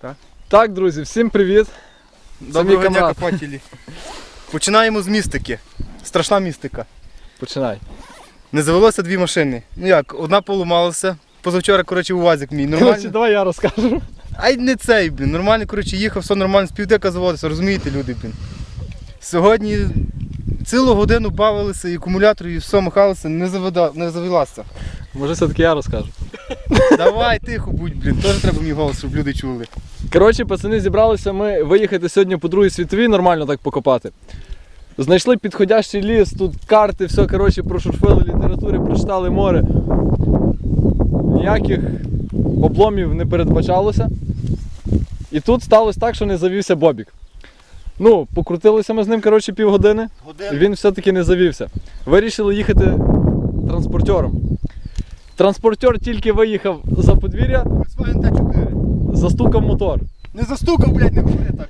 Так. Так, друзі, всім привіт. Доброго дня, камрад. копателі. Починаємо з містики. Страшна містика. Починай. Не завелося дві машини. Ну як, одна поламалася. Позавчора, коротше, УАЗик мій. Коротше, давай я розкажу. Ай не цей, блін. Нормально, коротше, їхав, все нормально, з півдека заводився, розумієте, люди, блін. Сьогодні цілу годину бавилися, і акумулятор, і все махалося, не, заведа, не завелася. Може все-таки я розкажу. Давай, тихо будь, блін. Теж треба мій голос, щоб люди чули. Коротше, пацани, зібралися ми виїхати сьогодні по другій світовій, нормально так покопати. Знайшли підходящий ліс, тут карти, все коротше, прошурфили літератури, прочитали море. Ніяких обломів не передбачалося. І тут сталося так, що не завівся Бобік. Ну, покрутилися ми з ним коротше, півгодини. Він все-таки не завівся. Вирішили їхати транспортером. Транспортер тільки виїхав за подвір'я, Volkswagen T4. застукав мотор. Не застукав, блядь, не говори так.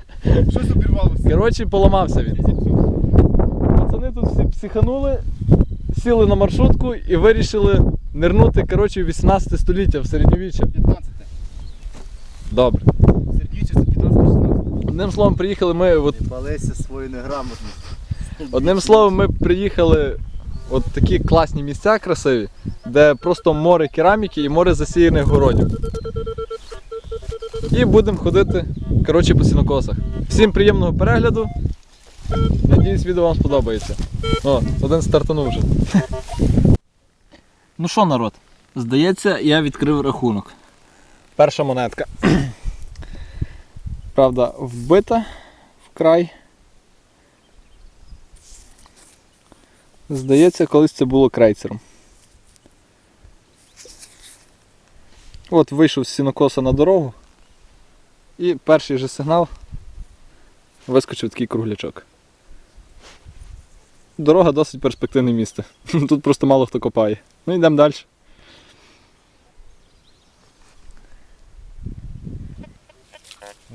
Щось обірвалося. Коротше, поламався він. Пацани тут всі психанули, сіли на маршрутку і вирішили нирнути коротше, у 18 століття в середньовіччя. 15. Добре. Сердюче, це 15-16. Одним словом, приїхали ми. От, Палися свою неграмотність. одним словом, ми приїхали от такі класні місця красиві, де просто море кераміки і море засіяних городів. І будемо ходити коротше, по сінокосах. Всім приємного перегляду. Надіюсь, відео вам сподобається. О, один стартанув вже. Ну що, народ? Здається, я відкрив рахунок. Перша монетка. Правда, вбита вкрай. Здається, колись це було крейцером. От вийшов з сінокоса на дорогу. І перший же сигнал вискочив такий круглячок. Дорога досить перспективне місце. Тут просто мало хто копає. Ну йдемо далі.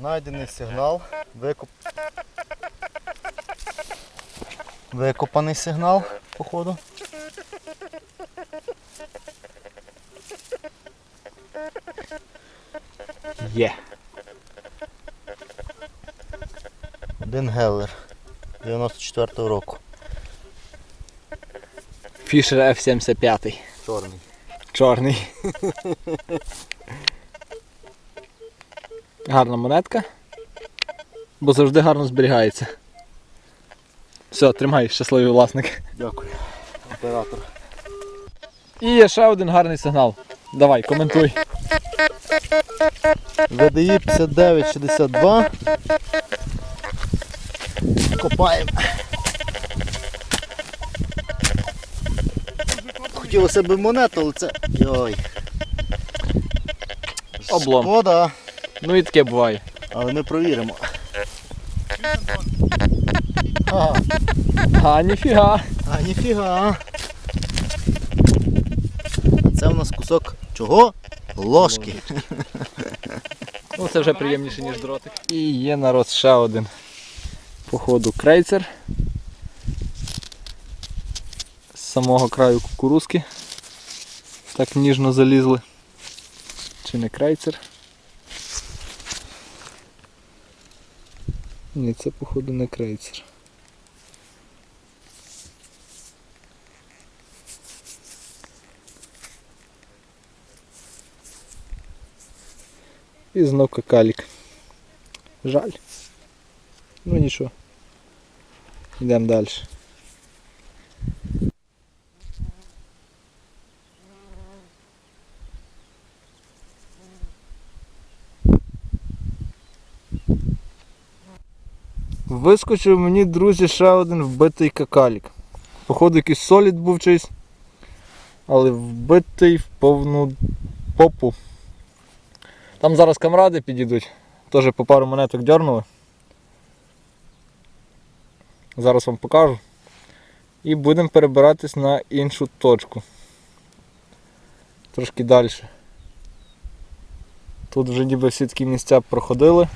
Найдений сигнал. Викоп... Викопаний сигнал, походу. Є. Один Геллер 94-го року. Фішер F75. Чорний. Чорний. Гарна монетка. Бо завжди гарно зберігається. Все, тримай, щасливий власник. Дякую. Оператор. І є ще один гарний сигнал. Давай, коментуй. ВДІ 5962. Копаємо. Хотілося б монету, але це. Йой. Облом. Шкода, Ну і таке буває. але ми провіримо. Ага. А, ніфіга. А ніфіга. Це у нас кусок чого? Ложки. Ну це вже приємніше, ніж дротик. І є народ ще один. Походу крейцер. З самого краю кукурузки. Так ніжно залізли. Чи не крейцер? Ні, це походу не крейцер. І знов какалік. Жаль. Ну нічого. Йдемо далі. Вискочив мені, друзі, ще один вбитий какалік. Походу якийсь солід був чийсь. Але вбитий в повну попу. Там зараз камради підійдуть, теж по пару монеток дьорнули. Зараз вам покажу. І будемо перебиратись на іншу точку. Трошки далі. Тут вже ніби всі такі місця проходили.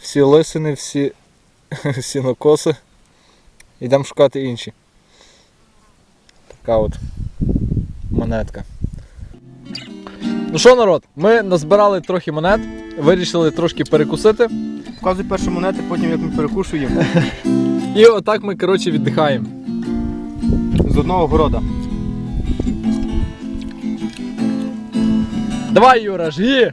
Всі лисини, всі сінокоси. Йдемо шукати інші. Така от монетка. Ну що, народ, ми назбирали трохи монет, вирішили трошки перекусити. Вказуй перші монети, потім як ми перекушуємо. І отак ми, коротше, віддихаємо. З одного города. Давай, Юра, жги!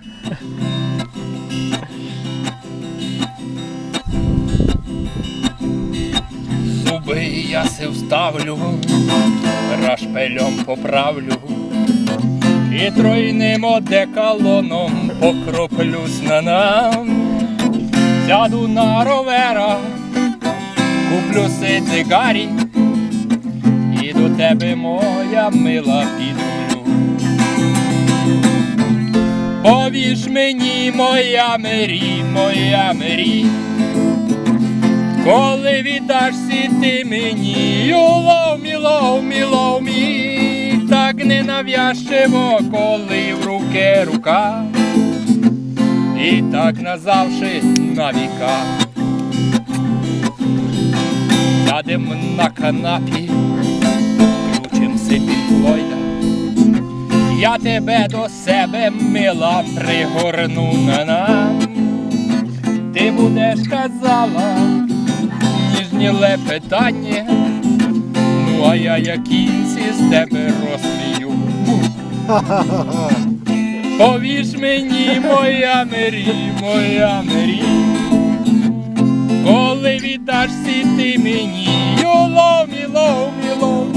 Зуби я се вставлю, рашпельом поправлю, і тройним одеколоном покроплюсь на нам. Сяду на ровера, куплю си цигарі, і до тебе моя мила підрулю. Повіж мені, моя мері, моя мері. Коли віддашся ти мені, юлов, мілов, мілов мій, так ненав'язчиво, коли в руки рука, і так назавжди на віка. Сядем на канапі, включим собі Флойда. Я тебе до себе мила пригорну на нам. Ти будеш казала ніжні лепетання, ну а я як кінці з тебе розсмію. Повіж мені, моя мері, моя мері, коли віддашся ти мені, юло, міло, міло,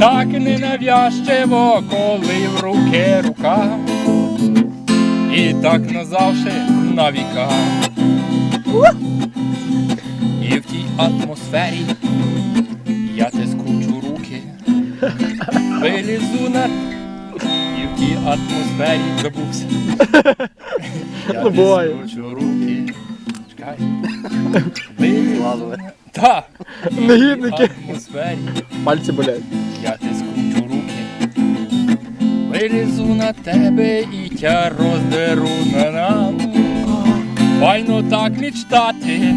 так ненав'язчиво, коли в руки рука, і так назавжди на віка. І в тій атмосфері я те скручу руки, вилізу на і в атмосфері забувся. Я Ну, буває. руки. Чекай. Так. Негідники. атмосфері Пальці болять. я те скручу руки. Вилізу на тебе і тя роздеру на нам. Файно так мечтати,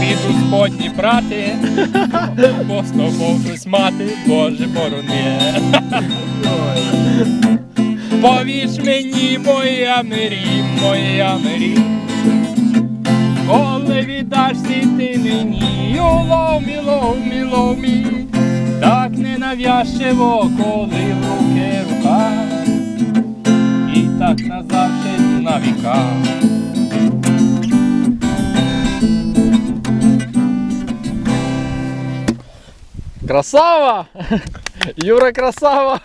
піду сподні прати, бо з тобою щось мати, Боже борони. Повіж мені, моя мрі, моя мрі, коли віддашся ти мені, юлов, мілов, мілов мій, так ненав'язчиво, коли в руки рука, і так назавжди на віка. Красава! Юра красава!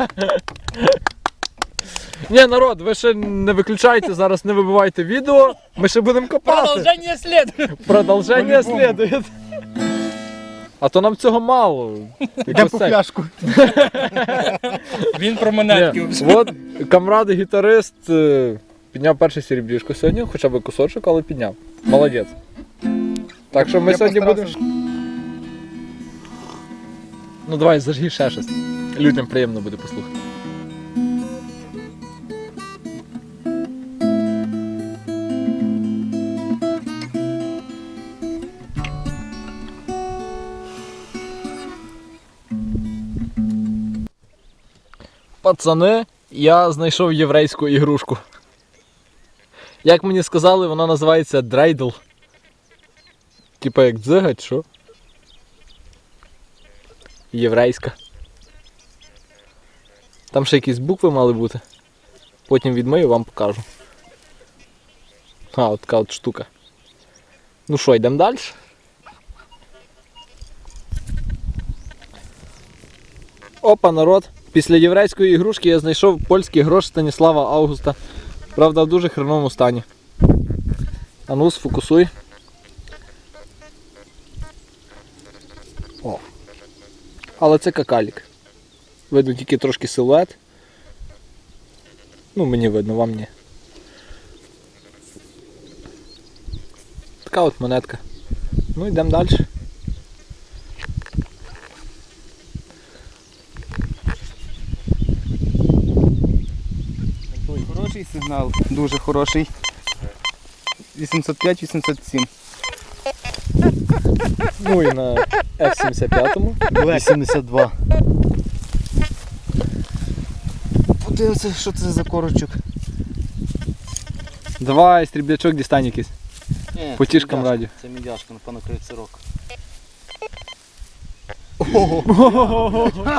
Ні, народ, ви ще не виключайте, зараз не вибивайте відео. Ми ще будемо копати. Продовження слід. Продовження слідує. А то нам цього мало. Йдемо по пляшку. Він про монетки. Ні, От камрад гітарист е, підняв перше серебрішко сьогодні, хоча б кусочок, але підняв. Молодець. Так що ми Я сьогодні будемо. постарався. Ну давай, зажги ще щось. Людям приємно буде послухати. Пацани, я знайшов єврейську ігрушку. Як мені сказали, вона називається дрейдл. Типа як дзига, що? Єврейська. Там ще якісь букви мали бути. Потім відмию, вам покажу. А, от така от штука. Ну що, йдемо далі? Опа, народ. Після єврейської ігрушки я знайшов польський грош Станіслава Августа. Правда, в дуже хреновому стані. А ну, сфокусуй. О. Але це какалік. Видно тільки трошки силует. Ну, мені видно, вам ні. Така от монетка. Ну, йдемо далі. Хороший сигнал, дуже хороший. 805-807. Ну і на F-75. 82. Подивимося, що це за корочок. Давай, стріблячок дістань якийсь. Ні, Потішкам це мідяшка. раді. Це мідяшка, напевно, крицерок.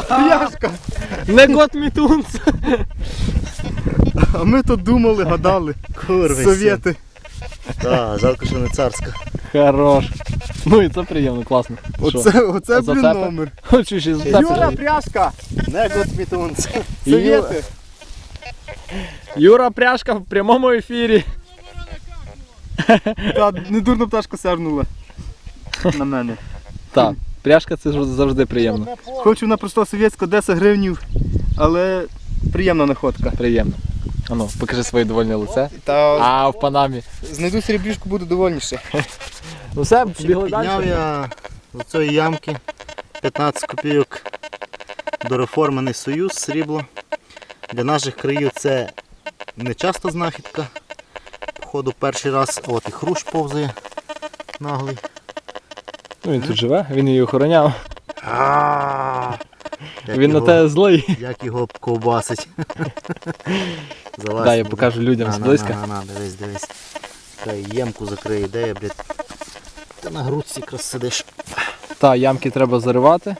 Пляшка! Не гот мітунц! А ми тут думали, гадали. Курви. Совєти. Так, жалко, що не царська. Хорош. Ну і це приємно, класно. Оце, оце блін, номер. Хочу ще Юра, пряжка! Не готмітунц. Совєти! Юра Пряшка в прямому ефірі. Та недурно пташка сернула. На мене. Так, пряжка це завжди приємно. Хоч вона просто совєтська 10 гривнів, але приємна находка. Приємно. Ану, покажи своє довольне лице. Та А, в панамі. знайду серебрішку, буду довольніше. Ну все, побігли Підняв далі. я з цієї ямки 15 копійок дореформений союз, срібло. Для наших країв це не часто знахідка. Походу перший раз, от і хрущ повзає наглий. Ну він тут живе, він її охороняв. Як Він на його- тебе злий. Як його ковбасить. Залазь Дай я покажу людям На, на, зблизька. На, на, на, дивись, дивись. Хай ємку закриє, де я, блядь. Ти на грудці якраз сидиш. Та, ямки треба заривати.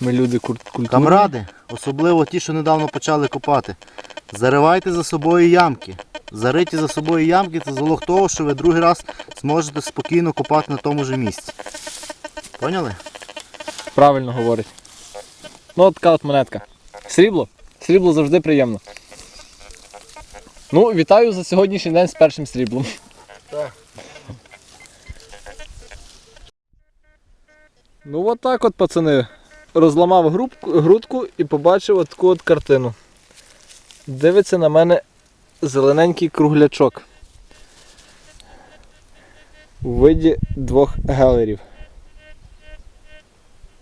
Ми люди культурні. Камради, особливо ті, що недавно почали копати. Заривайте за собою ямки. Зариті за собою ямки це залог того, що ви другий раз зможете спокійно копати на тому ж місці. Поняли? Правильно говорить. Ну, от така от монетка. Срібло. Срібло завжди приємно. Ну, вітаю за сьогоднішній день з першим сріблом. Так. Ну от так от, пацани. Розламав грудку і побачив от таку от картину. Дивиться на мене зелененький круглячок. У виді двох гелерів.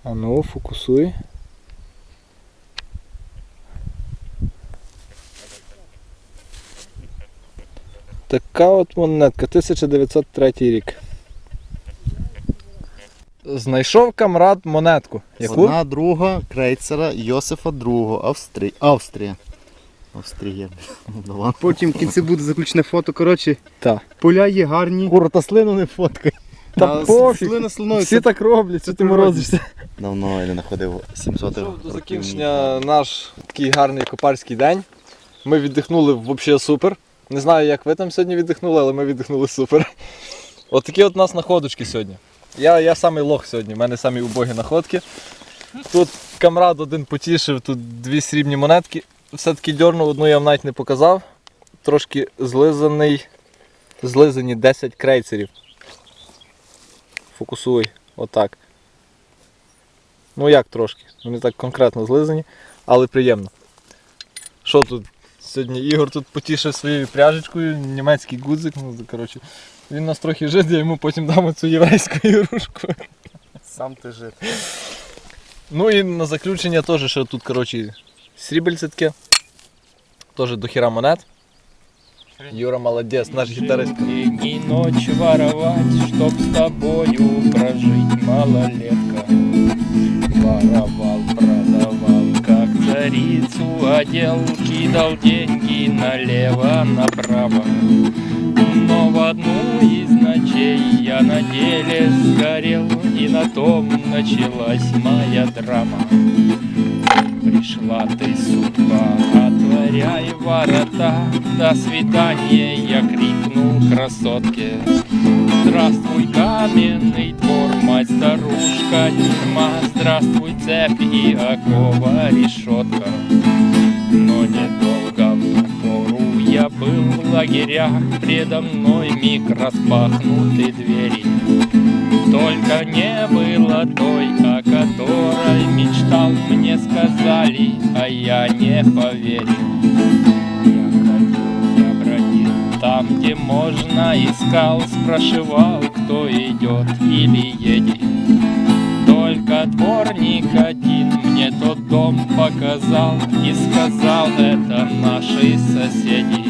А ну, фокусуй. Така от монетка, 1903 рік. Знайшов камрад монетку. Яку? Одна друга крейцера Йосифа II, Австрі... Австрія. Австрія. Давай. Потім в кінці буде заключне фото. Коротше, Та. поля є гарні. Кура та слину не фоткай. Та А, пофіг. слина слиною, Всі так роблять, що ти морозишся. Давно я не знаходив 700 Прийшов до закінчення наш такий гарний копарський день. Ми віддихнули взагалі супер. Не знаю, як ви там сьогодні віддихнули, але ми віддихнули супер. От такі от у нас находочки сьогодні. Я, я самий лох сьогодні, в мене самі убогі находки. Тут камрад один потішив, тут дві срібні монетки. Все-таки дьорнув, одну я вам навіть не показав. Трошки злизаний, злизані 10 крейцерів. Фокусуй, отак. Ну як трошки, вони так конкретно злизані, але приємно. Що тут? Сьогодні Ігор тут потішив своєю пряжечкою, німецький гудзик. Ну, коротше, він нас трохи жид, я йому потім дам цю єврейську ігрушку. Сам ти жит. Ну і на заключення теж ще тут, коротше, срібельце таке. Теж до хіра монет. Юра молодець, наш гітарист. День ночь воровать, чтоб с тобою прожить малолетка. Воровал, царицу одел, кидал деньги налево, направо. Но в одну из ночей я на деле сгорел, и на том началась моя драма. Пришла ты, судьба, отворяй ворота, до свидания, я крикнул красотке. Здравствуй, каменный двор, мать старушка, тюрьма, здравствуй, цепь и окова решетка. Но ту пору я был в лагерях, предо мной миг распахнуты двери. Только не было той, о которой мечтал, мне сказали, а я не поверил. Я ходил, я бродил, там, где можно, искал, спрашивал, кто идет или едет. Только дворник один мне тот дом показал и сказал, это наши соседи.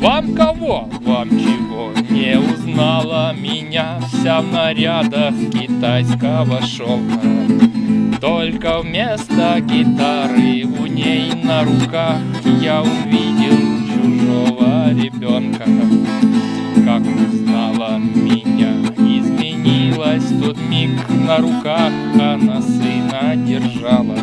Вам кого? Вам чего? Не узнала меня вся в нарядах китайского шелка. Только вместо гитары у ней на руках Я увидел чужого ребенка Как узнала меня Изменилась тот миг на руках Она сына держала.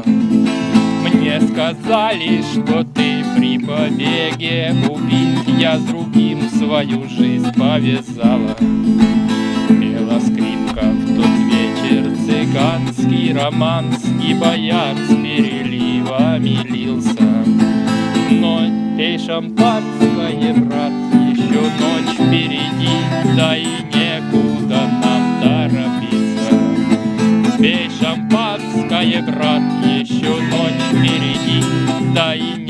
Мне сказали, что ты при побеге убит Я с другим свою жизнь повязала. Пела скрипка в тот вечер цыганский романс И бояр с переливами лился. Но пей шампанское, брат, еще ночь впереди Да и Чекає брат, еще ночь впереди, да и